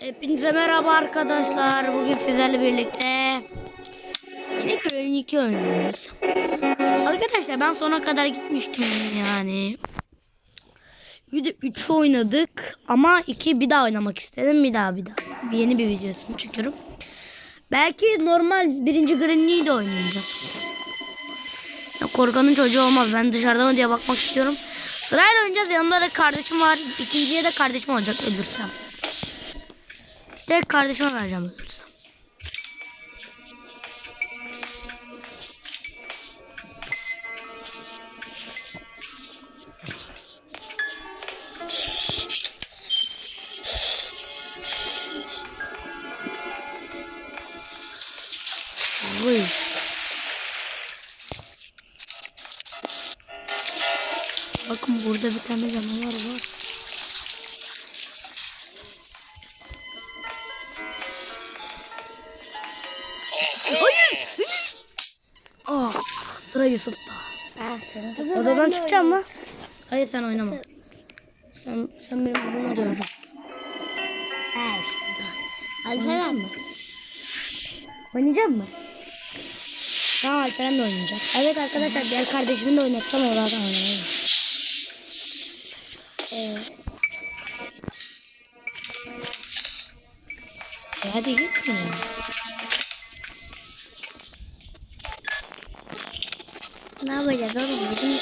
Hepinize merhaba arkadaşlar. Bugün sizlerle birlikte yine Crane 2 oynuyoruz. Arkadaşlar ben sona kadar gitmiştim yani. Bir de 3 oynadık ama 2 bir daha oynamak istedim. Bir daha bir daha. Bir yeni bir videosunu çekiyorum. Belki normal birinci Green'liği de oynayacağız. Ya korkanın çocuğu olmaz. Ben dışarıda mı diye bakmak istiyorum. Sırayla oynayacağız. Yanımda da kardeşim var. İkinciye de kardeşim olacak ölürsem. Tek kardeşime vereceğim. Vay. Bakın burada bir tane canavar var. Sıra Yusuf'ta. Odadan çıkacağım mı? Hayır sen oynama. Sen sen benim babama da öyle. Hayır. Alperen mi? Oynayacak mı? Tamam Alperen de oynayacak. Evet arkadaşlar diğer kardeşimi de oynatacağım oradan oynamayı. E hadi git Ne yapacağız oğlum? Bizim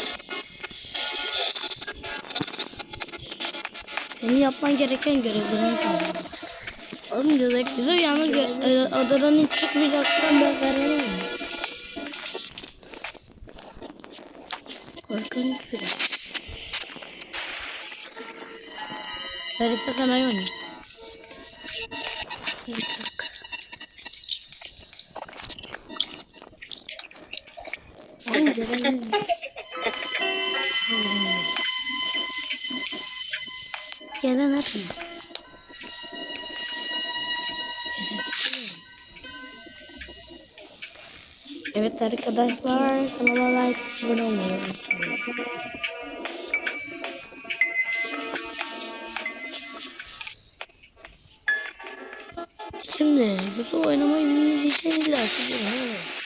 Senin yapman gereken görevlerin kaldı. oğlum göbek Güzel yalnız odadan hiç çıkmayacaksan ben veremem. Korkunç biraz. Ver istersen ben oynayayım. Görevimiz Gelen atma. Evet arkadaşlar kanala like abone olmayı unutmayın. Şimdi Yusuf oynamayı bildiğiniz için illa ki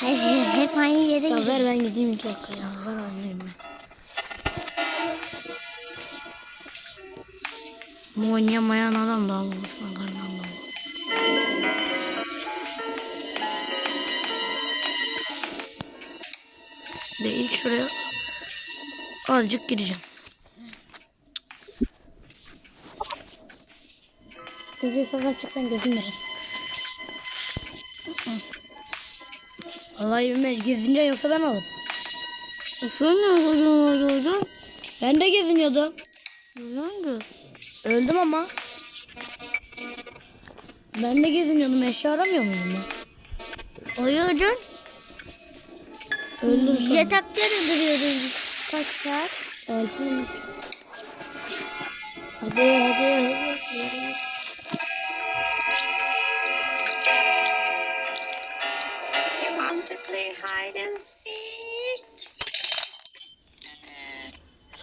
Hayır, hayır, hep aynı yere gidiyor. ver ben gideyim iki dakika ya. Ver oynayayım ben. Bu oynayamayan adam da almasın karnından da De ilk şuraya azıcık gireceğim. Gözü istersen çıktan gözüm biraz. Vallahi bilmez gezince yoksa ben alırım. Sen ne yapıyordun? Ben de geziniyordum. Ne oldu? Öldüm ama. Ben de geziniyordum. Eşya aramıyor muydum ben? Uyuyordun. Öldüm sonra. Yatakta da duruyordun kaç saat? Öldüm. Hadi hadi hadi.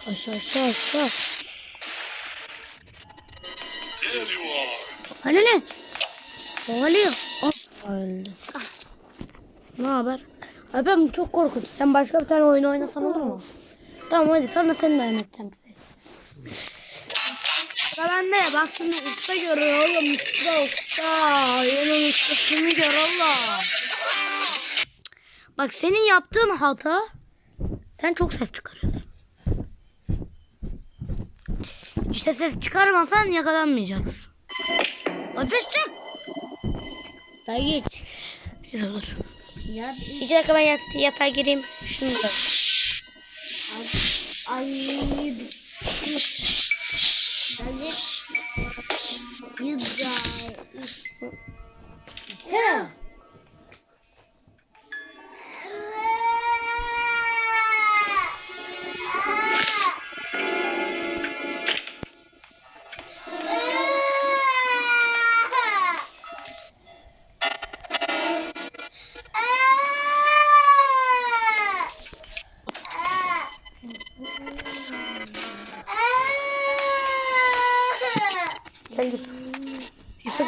Aşağı aşağı aşağı. Hani ne? Oluyor. Hop. Öldüm. Ne haber? Abi ben çok korkunç. Sen başka bir tane oyun oynasan olur mu? Tamam hadi sonra seninle oynatacağım size. Sıra bende. Bak şimdi usta görüyor oğlum. Usta usta. Oyunun ustasını gör Allah. Bak senin yaptığın hata sen çok ses çıkarıyorsun. İşte ses çıkarmasan yakalanmayacaksın. Ateş çık. Da git. Neyse dur. Ya İki dakika ben yat yatağa gireyim. Şunu da. ay Hadi. Güzel.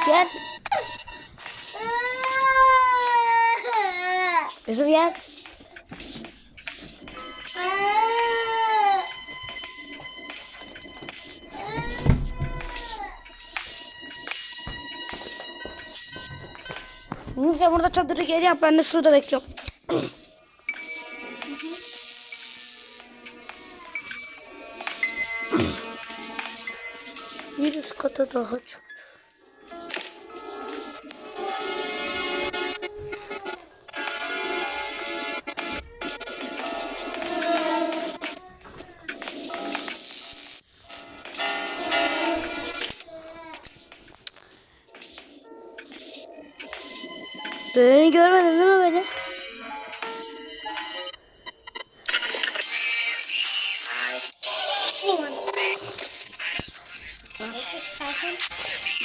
Gel. Yusuf gel. Yunus burada çadırı geri yap ben de şurada bekliyorum. Bir üst kata daha çık. Beni görmedin değil mi beni?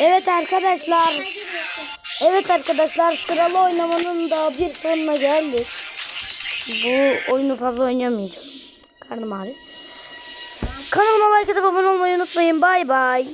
Evet arkadaşlar. Evet arkadaşlar sıralı oynamanın da bir sonuna geldik. Bu oyunu fazla oynamayacağım. Karnım ağrıyor. Kanalıma like atıp abone olmayı unutmayın. Bay bay.